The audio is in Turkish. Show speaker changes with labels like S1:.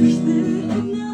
S1: düştü